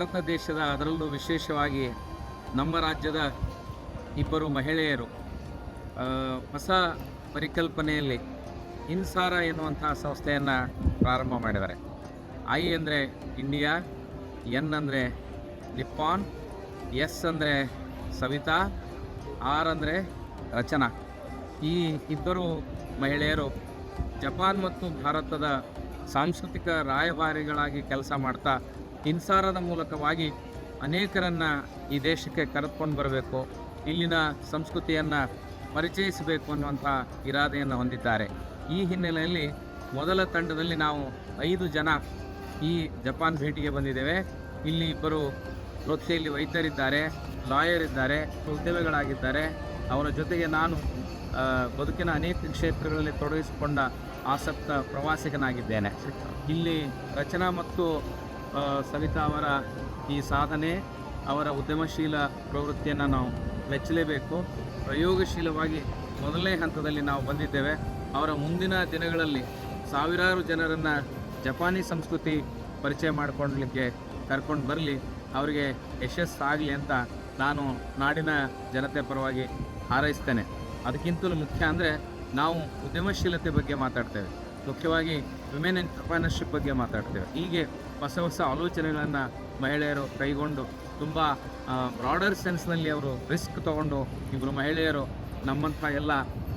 ಭಾರತ ದೇಶದ ಅದರಲ್ಲೂ ವಿಶೇಷವಾಗಿ ನಮ್ಮ ರಾಜ್ಯದ ಇಬ್ಬರು ಮಹಿಳೆಯರು ಹೊಸ ಪರಿಕಲ್ಪನೆಯಲ್ಲಿ ಇನ್ಸಾರ ಎನ್ನುವಂಥ ಸಂಸ್ಥೆಯನ್ನು ಪ್ರಾರಂಭ ಮಾಡಿದ್ದಾರೆ. ಐ ಅಂದರೆ ಇಂಡಿಯಾ, ಎನ್ ಅಂದರೆ ನಿಪ್ಪಾನ್, ಎಸ್ ಅಂದರೆ ಸವಿತಾ, ಆರ್ ಅಂದರೆ ರಚನಾ. ಈ ಇಬ್ಬರು ಮಹಿಳೆಯರು ಜಪಾನ್ ಮತ್ತು ಭಾರತದ ಸಾಂಸ್ಕೃತಿಕ ರಾಯಭಾರಿಗಳಾಗಿ ಕೆಲಸ ಮಾಡ್ತಾ ಇನ್ಸಾರದ ಮೂಲಕವಾಗಿ ಅನೇಕರನ್ನು ಈ ದೇಶಕ್ಕೆ ಕರೆದುಕೊಂಡು ಬರಬೇಕು, ಇಲ್ಲಿನ ಸಂಸ್ಕೃತಿಯನ್ನು ಪರಿಚಯಿಸಬೇಕು ಅನ್ನುವಂಥ ಇರಾದೆಯನ್ನು ಹೊಂದಿದ್ದಾರೆ. ಈ ಹಿನ್ನೆಲೆಯಲ್ಲಿ ಮೊದಲ ತಂಡದಲ್ಲಿ ನಾವು ಐದು ಜನ ಈ ಜಪಾನ್ ಭೇಟಿಗೆ ಬಂದಿದ್ದೇವೆ. ಇಲ್ಲಿ ಇಬ್ಬರು ವೃತ್ತಿಯಲ್ಲಿ ವೈದ್ಯರಿದ್ದಾರೆ, ಲಾಯರ್ ಇದ್ದಾರೆ, ಉದ್ಯಮಿಗಳಾಗಿದ್ದಾರೆ. ಅವರ ಜೊತೆಗೆ ನಾನು ಬದುಕಿನ ಅನೇಕ ಕ್ಷೇತ್ರಗಳಲ್ಲಿ ತೊಡಗಿಸಿಕೊಂಡ ಆಸಕ್ತ ಪ್ರವಾಸಿಗನಾಗಿದ್ದೇನೆ. ಇಲ್ಲಿ ರಚನಾ ಮತ್ತು ಸವಿತಾ ಅವರ ಈ ಸಾಧನೆ, ಅವರ ಉದ್ಯಮಶೀಲ ಪ್ರವೃತ್ತಿಯನ್ನು ನಾವು ಮೆಚ್ಚಲೇಬೇಕು. ಪ್ರಯೋಗಶೀಲವಾಗಿ ಮೊದಲನೇ ಹಂತದಲ್ಲಿ ನಾವು ಬಂದಿದ್ದೇವೆ. ಅವರ ಮುಂದಿನ ದಿನಗಳಲ್ಲಿ ಸಾವಿರಾರು ಜನರನ್ನು ಜಪಾನಿ ಸಂಸ್ಕೃತಿ ಪರಿಚಯ ಮಾಡಿಕೊಳ್ಳಲಿಕ್ಕೆ ಕರ್ಕೊಂಡು ಬರಲಿ. ಅವರಿಗೆ ಯಶಸ್ಸಾಗಲಿ ಅಂತ ನಾನು ನಾಡಿನ ಜನತೆ ಪರವಾಗಿ ಹಾರೈಸ್ತೇನೆ. ಅದಕ್ಕಿಂತಲೂ ಮುಖ್ಯ ಅಂದರೆ ನಾವು ಉದ್ಯಮಶೀಲತೆ ಬಗ್ಗೆ ಮಾತಾಡ್ತೇವೆ. ಮುಖ್ಯವಾಗಿ ವಿಮೆನ್ ಎಂಟರ್ಪ್ರೈನರ್ಶಿಪ್ ಬಗ್ಗೆ ಮಾತಾಡ್ತೇವೆ. ಹೀಗೆ ಹೊಸ ಹೊಸ ಆಲೋಚನೆಗಳನ್ನು ಮಹಿಳೆಯರು ಕೈಗೊಂಡು ತುಂಬ ಬ್ರಾಡರ್ ಸೆನ್ಸ್ನಲ್ಲಿ ಅವರು ರಿಸ್ಕ್ ತಗೊಂಡು ಇಬ್ಬರು ಮಹಿಳೆಯರು ನಮ್ಮಂಥ ಎಲ್ಲ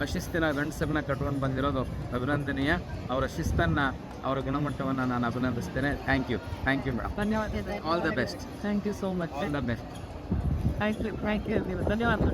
ಅಶಿಸ್ತಿನ ಗಂಡಸರನ್ನ ಕಟ್ಕೊಂಡು ಬಂದಿರೋದು ಅಭಿನಂದನೀಯ. ಅವರ ಶಿಸ್ತನ್ನು ಅವರ ಗುಣಮಟ್ಟವನ್ನು ನಾನು ಅಭಿನಂದಿಸ್ತೇನೆ. Thank you thank you madam ಧನ್ಯವಾದ all the best thank you so much all the best thank you thank you ಧನ್ಯವಾದ